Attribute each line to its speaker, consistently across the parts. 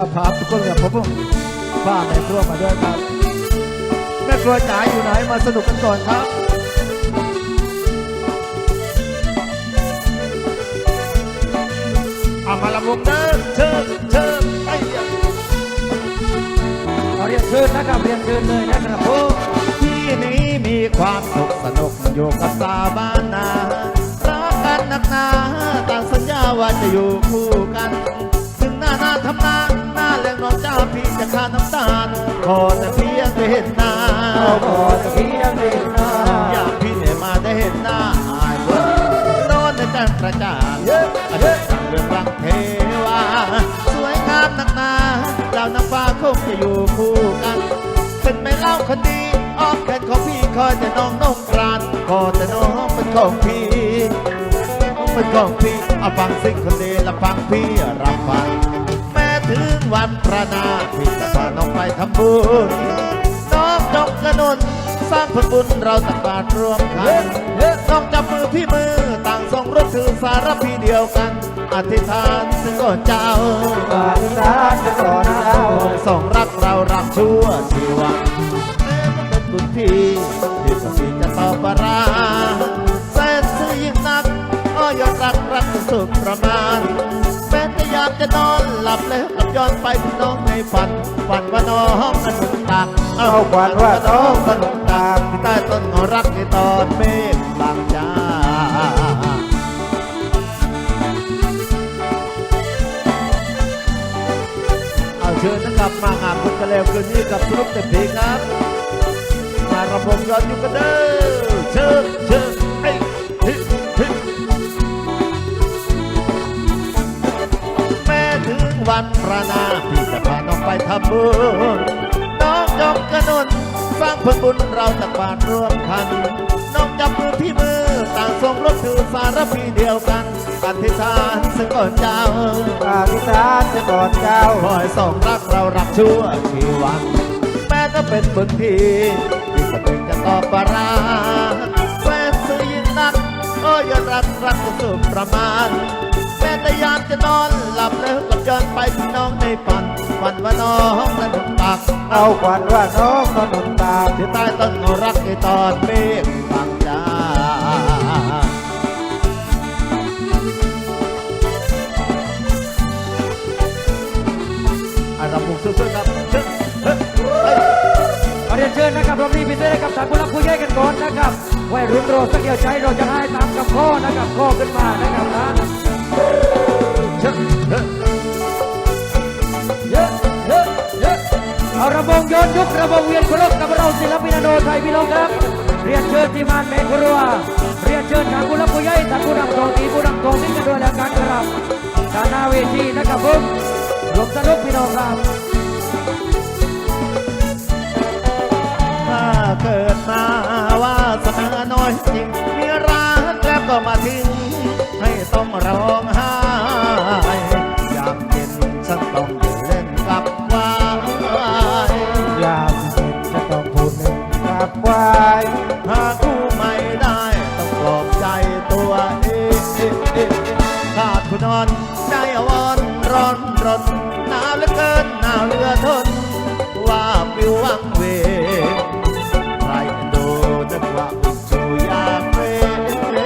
Speaker 1: พาทุกคนกับผมป้าแม่ครัวมาด้วยครับ แม่ครัวจ๋าอยู่ไหนมาสนุกกันก่อนครับ
Speaker 2: เอามาละมุกเดินเชิญเชิญไอ้ย
Speaker 1: ขอเรียนเชิญนะครับเรียนเชิญเลยนะครับผม
Speaker 2: ที่นี้มีความสุขสนุกอยู่กับสาบ้านนารักกันนักหนาต่างสัญญาว่าจะอยู่คู่กัน ทำนาหน้าเลี้ยงน้องจ้าพี่จะขาดน้ำตาลขอแต่เพียงได้เห็นหน้า
Speaker 1: เราขอจะพี่ยังไม่นหน้า
Speaker 2: อยากพี่เนี่ยมาได้เห็นหน้าอายเบิ่งโดนในจันทร์ประจานอดีตสั่งเรื่องรักเทวาสวยงามนักหนาเรานักฟ้าคงจะอยู่คู่กัน เป็นไม่เล่าคนดีอ้อมแขนของพี่คอยแต่น้องน้องกรานขอแต่น้องเป็นของพี่เป็นของพี่เอาฟังสิ่งคน วันพระนาพี่จะพาน้องไปทำบุญน้องจงกระนุนสร้างผลบุญเราตักบาตรร่วมกันน้องจับมือพี่มือต่างทรงรบถือสารพีเดียวกัน อธิษฐานซึ่งก่อนเจ้า
Speaker 1: ปาฏิหาริย์จะก่อนเรา
Speaker 2: ส่งรักเรารักชั่วชีวันแม้มันเป็นบุญที่ที่สติจะต่อปราแสนซื่อยิ่งนักอ้อยอดรักรักสุดประมาณ ลับแล้วกลับย้อนไปน้องในฝันฝันว่าน้องนั้นหนุนตัก
Speaker 1: เอาขวัญว่าน้องสนุกตาม
Speaker 2: ที่ใต้ต้นเงารักในตอนเมฆบางจ้าเอาเชิญนะครับมางานบุญกันแล้วคืนนี้กับสรุปเต็มที่ครับ มาระบบย้อนอยู่กันเด้อเชิญเชิญเฮ้ยเฮ้ย วันพระนาพี่จะพาน้องไปทำบุญน้องจงกระนุนสร้างผลบุญเราตักบาตรร่วมกันน้องจับมือพี่มือต่างทรงรบถือสารพีเดียวกันอธิษฐานซึ่งก่อนเจ้า
Speaker 1: ปาฏิหาริย์จะก่อนเจ้า
Speaker 2: คอยส่องรักเรารักชั่วชีวันแม้จะเป็นบุญที่ที่สติจะตอบปราแฟนซื้อยิ่งนักโอ้ยรักรักจะสุดประมาณ แม้แต่ยามจะนอนหลับแล้วกลับย้อนไปที่น้องในฝันฝันว่าน้องนั้นถูกตัก
Speaker 1: เอาขวัญว่าน้องสนุกตาม
Speaker 2: ที่ใต้ต้นเงารักในตอนเมฆบางจ้าอารับมุกสู้ๆครับเฮ้ยเฮ้ยเฮ้ย
Speaker 1: ขอเรียนเชิญนะครับรอบนี้พิเศษให้กับทางผู้รับผู้ใหญ่กันก่อนนะครับไว้รุ่นโรสักเดียวใจเราจะให้ตามกับข้อนะครับข้อขึ้นมานะครับนะ อะเยอะเยอะเอาระบงย้อนยุคระบงเวียนเคารพกับเราศิลปินโนไทยพี่น้องครับ เรียนเชิญทีมงานแม่ครัว เรียนเชิญทางผู้รับผู้ใหญ่ทานผู้นำทองทีผู้นำทองที่กันด้วยแล้วกันครับกานหน้าเวทีนะครับผมรวมสนุกพี่น้องครับ
Speaker 2: บ
Speaker 1: ควาย
Speaker 2: หาคู่ไม่ได้ต้องปลอบใจตัวเองขาดคุณนอนใจอาวรณ์ร้อนรนหนาวเหลือเกินหนาวเหลือทน ว่าปิววังเวใครดูนึกว่าอุ่นชูอยากเว
Speaker 1: ใคร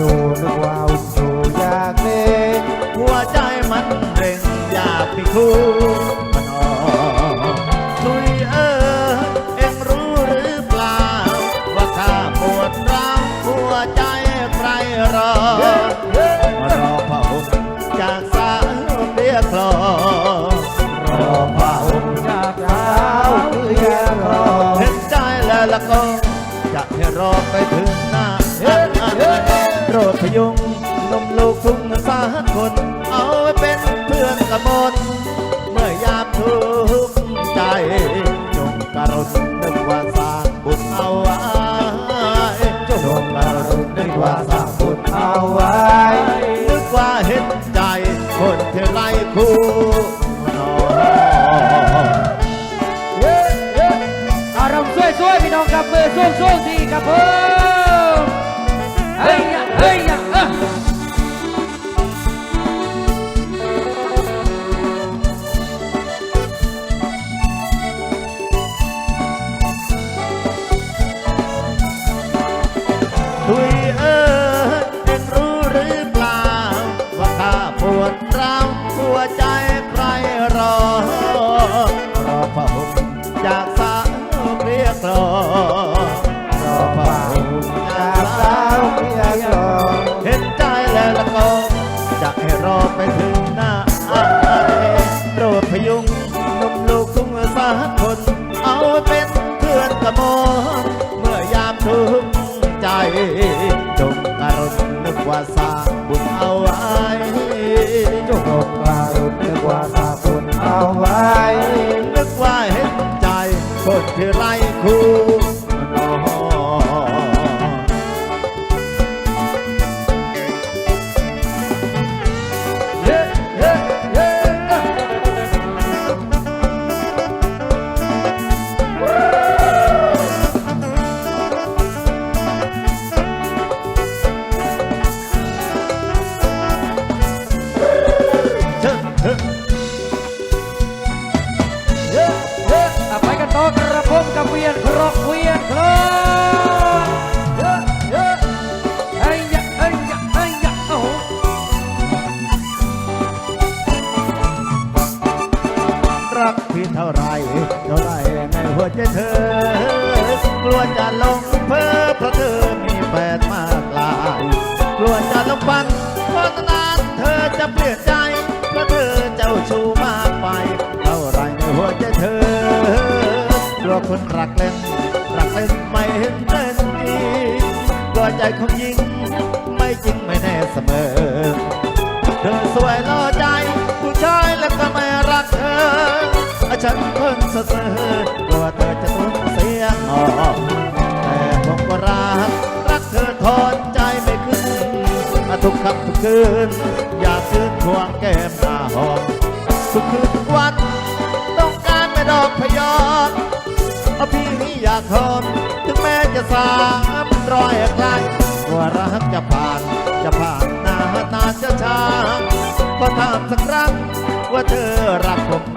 Speaker 1: ดูนึกว่าอุ่นอยู่อยากเล่น
Speaker 2: หัวใจมันเร่งอยากมีคู่ ละก็จะให้รอไปถึงหน้าโปรดพยุงนมลูกทุ่งสาคน เอาไว้เป็นเพื่อนกับมนเมื่อยามทุกข์ใจจงการุณนึกว่าสร้างบุญเอาไว้จงการุณนึกว่าสร้างบุญเอาไว้ อ
Speaker 1: งกั
Speaker 2: ไว้
Speaker 1: นึกว่าเห็
Speaker 2: นใจคนที่ไร้คู่ เท่าไรเท่าไรในหัวใจเธอกลัวจะหลงเพ้อเพราะเธอมีแฟนมากลายกลัวจะหลงฟันเพราะนานเธอจะเปลี่ยนใจเพราะเธอเจ้าชู้มากไปเท่าไรในหัวใจเธอกลัวคนรักเล่นรักเล่นไม่เห็นเป็นจริงกลัวใจของหญิงไม่จริงไม่แน่เสมอ เธอสวยล่อใจผู้ชายแล้วก็ไม่รักเธอ ฉันเพิ่งเสอกลัวเธอจะต้องเสียงออกแต่ผมก็รัก รักเธอทนใจไม่ขึ้นทุกค่ำทุกคืน อยากคืนควงแก้มหน้าหอมทุกคืนทุกวัน ต้องการไม่ดอกพยอมเอาพี่นี่อยากหอมถึงแม้จะสามรอยคลายว่ารักจะผ่าน จะผ่านนานนานจะช้าก็ถามสักครั้งว่าเธอรักผม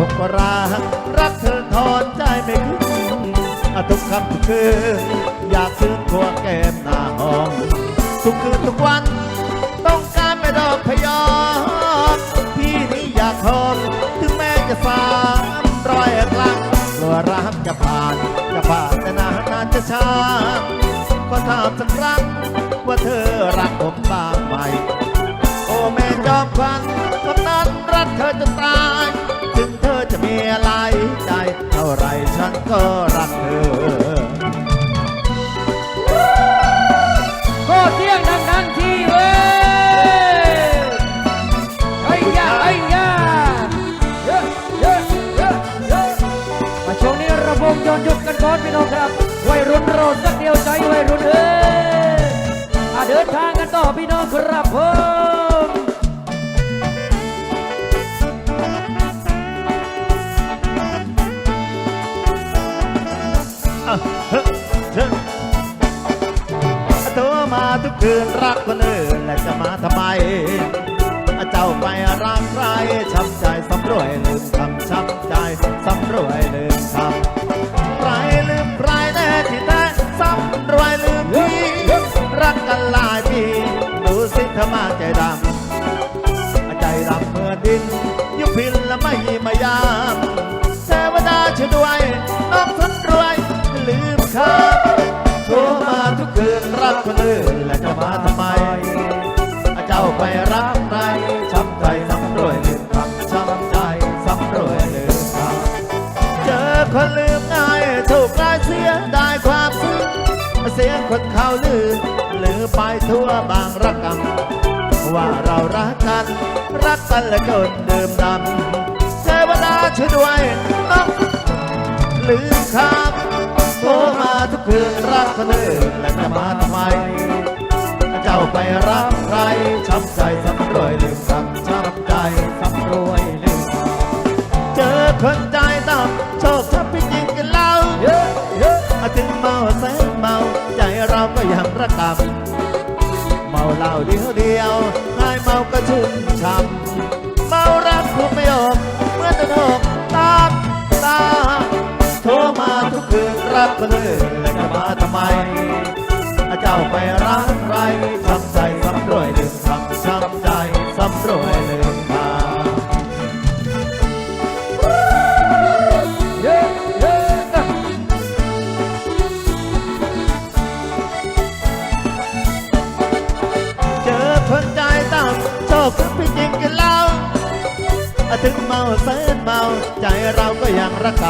Speaker 2: แต่ผมก็รักรักเธอทอนใจไม่ขึ้นอทุกคำทุกคืนอยากคืนควแก้มหน้าห้องทุกคืนทุกวัน ต้องการไม่ดอกพยอมพี่นี่อยากหอมถึงแม้จะสามร้อยครั้งกลัวรักจะผ่านจะผ่านแต่นานนานจะช้าก็ถามสักครั้งว่าเธอรักผมบ้างไหมโอ้แม่จอมควันคนนั้นรักเธอจนตาย ไรฉันก็รักเธอ
Speaker 1: อะเฮ้
Speaker 2: ยเฮ้ยเธอมาทุกคืนรักคนอื่นและจะมาทำไม เจ้าไปรักใครช้ำใจสำรวยลืมคำช้ำใจสำรวยลืมคำใครลืมใครแน่ที่แท้สำรวยลืมพี่รักกันหลายปีดูสิเธอมาใจดำ คืนรักคนอื่นและจะมาทำไม เจ้าไปรักใครช้ำใจสำรวยลืมคำช้ำใจสำรวยลืมคำเจอคนลืมง่ายถูกลายเสียได้ความซึ้งเสียงคนเขาลืมลือไปทั่วบางระกำว่าเรารักกัน รักกันและจนดื่มดำเทวดาช่วยด้วยต้องลืมคำโทรา คืนรักคนอและจะมาทำไม เจ้าไปรักใครช้ำใจสำรวยลืมคำช้ำใจสำรวยลืมเจอคนใจต่ำโชคชับพี่จริงกันเล่า
Speaker 1: เยอะเยอะ
Speaker 2: ถึงเมาแสนเมา ใจเราก็ยังระกำเมาเหล้าเดียวเดียวหายเมาก็ชุ่มช่ำเมารักคุณไม่ออกเมื่อตะโนกตามตาโทรมาทุกคืนรักคนอื่นและ จะมาทำไม เจ้าไปรักใครช้ำใจซ้ำรวยลืมคำช้ำใจซ้ำรวยลืมคำ
Speaker 1: เย้เย้
Speaker 2: เจอต่ำชอบพึ่งจริงกันเล่าถึงเมาเสิร์เมา ใจเราก็ยังระก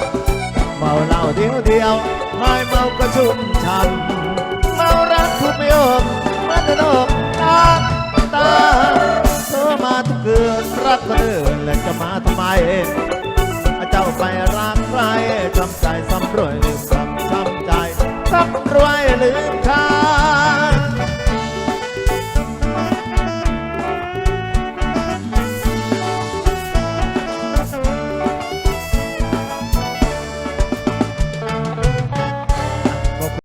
Speaker 2: ำเมาเหล้าเดียวเดียว ไม้เมาก็ชุ่มช่ำเมารักผู้ไม่อมมาจะโอกตาตาเธอมาทุกเกือนรักคนอื่นและจะมาทำไม เจ้าไปรักใครทำใจสำรวยลืมคำช้ำใจสำรวยลืมคา